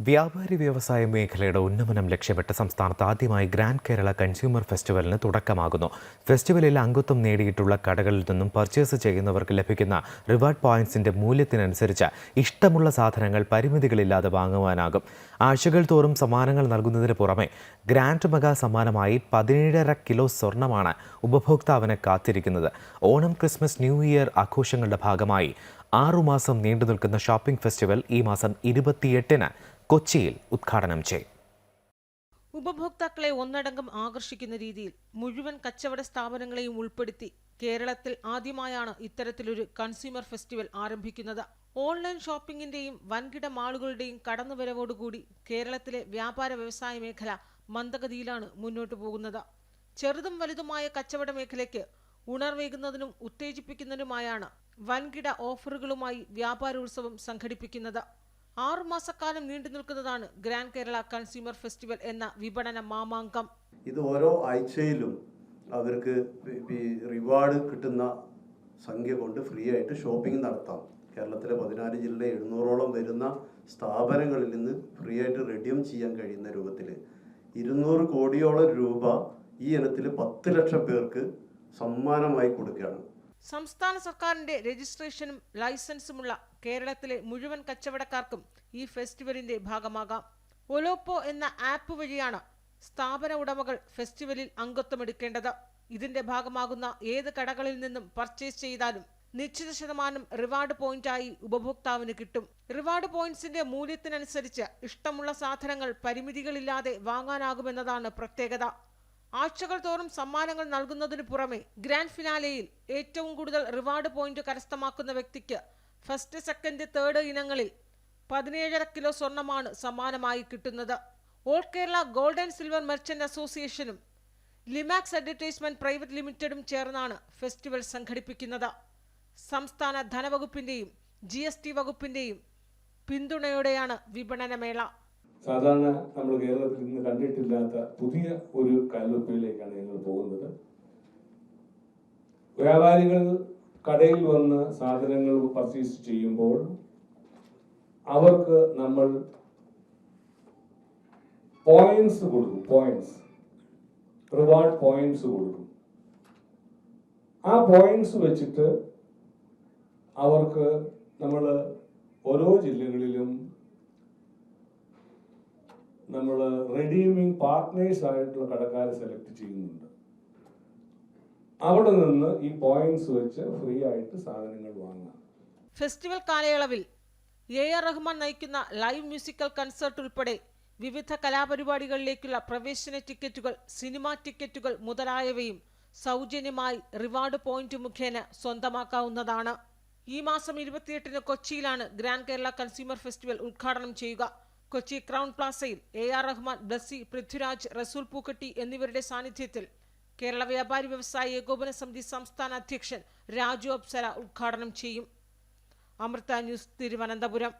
വ്യാപാരി വ്യവസായ മേഖലയുടെ ഉന്നമനം ലക്ഷ്യമിട്ട് സംസ്ഥാനത്ത് ആദ്യമായി ഗ്രാൻഡ് കേരള കൺസ്യൂമർ ഫെസ്റ്റിവലിന് തുടക്കമാകുന്നു. ഫെസ്റ്റിവലിൽ അംഗത്വം നേടിയിട്ടുള്ള കടകളിൽ നിന്നും പർച്ചേസ് ചെയ്യുന്നവർക്ക് ലഭിക്കുന്ന റിവാർഡ് പോയിന്റ്സിന്റെ മൂല്യത്തിനനുസരിച്ച് ഇഷ്ടമുള്ള സാധനങ്ങൾ പരിമിതികളില്ലാതെ വാങ്ങുവാനാകും. ആഴ്ചകൾ തോറും സമ്മാനങ്ങൾ നൽകുന്നതിന് പുറമെ ഗ്രാൻഡ് മെഗാ സമ്മാനമായി പതിനേഴര കിലോ സ്വർണമാണ് ഉപഭോക്താവിനെ കാത്തിരിക്കുന്നത്. ഓണം ക്രിസ്മസ് ന്യൂ ഇയർ ആഘോഷങ്ങളുടെ ഭാഗമായി ആറുമാസം നീണ്ടു നിൽക്കുന്ന ഷോപ്പിംഗ് ഫെസ്റ്റിവൽ ഈ മാസം ഇരുപത്തിയെട്ടിന് കൊച്ചിയിൽ ഉദ്ഘാടനം ചെയ്യും. ഉപഭോക്താക്കളെ ഒന്നടങ്കം ആകർഷിക്കുന്ന രീതിയിൽ മുഴുവൻ കച്ചവട സ്ഥാപനങ്ങളെയും ഉൾപ്പെടുത്തി കേരളത്തിൽ ആദ്യമായാണ് ഇത്തരത്തിലൊരു കൺസ്യൂമർ ഫെസ്റ്റിവൽ ആരംഭിക്കുന്നത്. ഓൺലൈൻ ഷോപ്പിംഗിന്റെയും വൻകിട മാളുകളുടെയും കടന്നുവരവോടുകൂടി കേരളത്തിലെ വ്യാപാര വ്യവസായ മേഖല മന്ദഗതിയിലാണ് മുന്നോട്ടു പോകുന്നത്. ചെറുതും വലുതുമായ കച്ചവട മേഖലയ്ക്ക് ഉണർവേകുന്നതിനും ഉത്തേജിപ്പിക്കുന്നതിനുമായാണ് വൻകിട ഓഫറുകളുമായി വ്യാപാരോത്സവം സംഘടിപ്പിക്കുന്നത്. ആറുമാസക്കാലം നീണ്ടു നിൽക്കുന്നതാണ് ഗ്രാൻഡ് കേരള കൺസ്യൂമർ ഫെസ്റ്റിവൽ എന്ന വിപണന മാമാങ്കം. ഇത് ഓരോ ആഴ്ചയിലും അവർക്ക് റിവാർഡ് കിട്ടുന്ന സംഖ്യ കൊണ്ട് ഫ്രീ ആയിട്ട് ഷോപ്പിംഗ് നടത്താം. കേരളത്തിലെ പതിനാല് ജില്ല എഴുന്നൂറോളം വരുന്ന സ്ഥാപനങ്ങളിൽ നിന്ന് ഫ്രീ ആയിട്ട് റെഡ്യൂം ചെയ്യാൻ കഴിയുന്ന രൂപത്തിൽ ഇരുന്നൂറ് കോടിയോളം രൂപ ഈ ഇനത്തിൽ പത്ത് ലക്ഷം പേർക്ക് സമ്മാനമായി കൊടുക്കുകയാണ്. സംസ്ഥാന സർക്കാരിന്റെ രജിസ്ട്രേഷനും ലൈസൻസുമുള്ള കേരളത്തിലെ മുഴുവൻ കച്ചവടക്കാർക്കും ഈ ഫെസ്റ്റിവലിന്റെ ഭാഗമാകാം. ഒലോപ്പോ എന്ന ആപ്പ് വഴിയാണ് സ്ഥാപന ഉടമകൾ ഫെസ്റ്റിവലിൽ അംഗത്വമെടുക്കേണ്ടത്. ഇതിന്റെ ഭാഗമാകുന്ന ഏത് കടകളിൽ നിന്നും പർച്ചേസ് ചെയ്താലും നിശ്ചിത ശതമാനം റിവാർഡ് പോയിന്റായി ഉപഭോക്താവിന് കിട്ടും. റിവാർഡ് പോയിന്റ്സിന്റെ മൂല്യത്തിനനുസരിച്ച് ഇഷ്ടമുള്ള സാധനങ്ങൾ പരിമിതികളില്ലാതെ വാങ്ങാനാകുമെന്നതാണ് പ്രത്യേകത. ആഴ്ചകൾ തോറും സമ്മാനങ്ങൾ നൽകുന്നതിനു പുറമെ ഗ്രാൻഡ് ഫിനാലെയിൽ ഏറ്റവും കൂടുതൽ റിവാർഡ് പോയിന്റ് കരസ്ഥമാക്കുന്ന വ്യക്തിക്ക് ഫസ്റ്റ് സെക്കൻഡ് തേർഡ് ഇനങ്ങളിൽ പതിനേഴര കിലോ സ്വർണമാണ് സമ്മാനമായി കിട്ടുന്നത്. All Kerala gold and silver merchant അസോസിയേഷനും ലിമാക്സ് അഡ്വർടൈസ്മെന്റ് പ്രൈവറ്റ് ലിമിറ്റഡും ചേർന്നാണ് ഫെസ്റ്റിവൽ സംഘടിപ്പിക്കുന്നത്. സംസ്ഥാന ധനവകുപ്പിന്റെയും ജി വകുപ്പിന്റെയും പിന്തുണയോടെയാണ് വിപണനമേള. സാധാരണ നമ്മൾ കേരളത്തിൽ ഇന്ന് കണ്ടിട്ടില്ലാത്ത പുതിയ ഒരു കാൽവെപ്പിലേക്കാണ് ഞങ്ങൾ പോകുന്നത്. വ്യാപാരികൾ കടയിൽ വന്ന് സാധനങ്ങൾ പർച്ചേസ് ചെയ്യുമ്പോൾ അവർക്ക് നമ്മൾ പോയിന്റ്സ് കൊടുക്കും പോയിന്റ്സ് റിവാർഡ് പോയിന്റ്സ് കൊടുക്കും. ആ പോയിന്റ്സ് വെച്ചിട്ട് അവർക്ക് നമ്മൾ ഓരോ ജില്ലകളിലും നമ്മൾ റെഡീമിങ് പാർട്ട്നേഴ്സ് ആയിട്ടുള്ള കടക്കാരെ സെലക്ട് ചെയ്യുന്നുണ്ട്. അവിടെ നിന്ന് ഈ പോയിന്റ്സ് വെച്ച് ഫ്രീ ആയിട്ട് സാധനങ്ങൾ വാങ്ങാം. ഫെസ്റ്റിവൽ കാലയളവിൽ എ ആർ റഹ്മാൻ നയിക്കുന്ന ലൈവ് മ്യൂസിക്കൽ കൺസേർട്ട് ഉൾപ്പെടെ വിവിധ കലാപരിപാടികളിലേക്കുള്ള പ്രവേശന ടിക്കറ്റുകൾ സിനിമാ ടിക്കറ്റുകൾ മുതലായവയും സൗജന്യമായി റിവാർഡ് പോയിന്റ് മുഖേന സ്വന്തമാക്കാവുന്നതാണ്. ഈ മാസം ഇരുപത്തിയെട്ടിന് കൊച്ചിയിലാണ് ഗ്രാൻഡ് കേരള കൺസ്യൂമർ ഫെസ്റ്റിവൽ ഉദ്ഘാടനം ചെയ്യുക. കൊച്ചി ക്രൗൺ പ്ലാസയിൽ എ ആർ റഹ്മാൻ ബ്ലസ്സി പൃഥ്വിരാജ് റസൂൽ പൂക്കട്ടി എന്നിവരുടെ സാന്നിധ്യത്തിൽ കേരള വ്യാപാരി വ്യവസായ ഏകോപന സമിതി സംസ്ഥാന അധ്യക്ഷൻ രാജു അപ്സര ഉദ്ഘാടനം ചെയ്യും. അമൃത ന്യൂസ് തിരുവനന്തപുരം.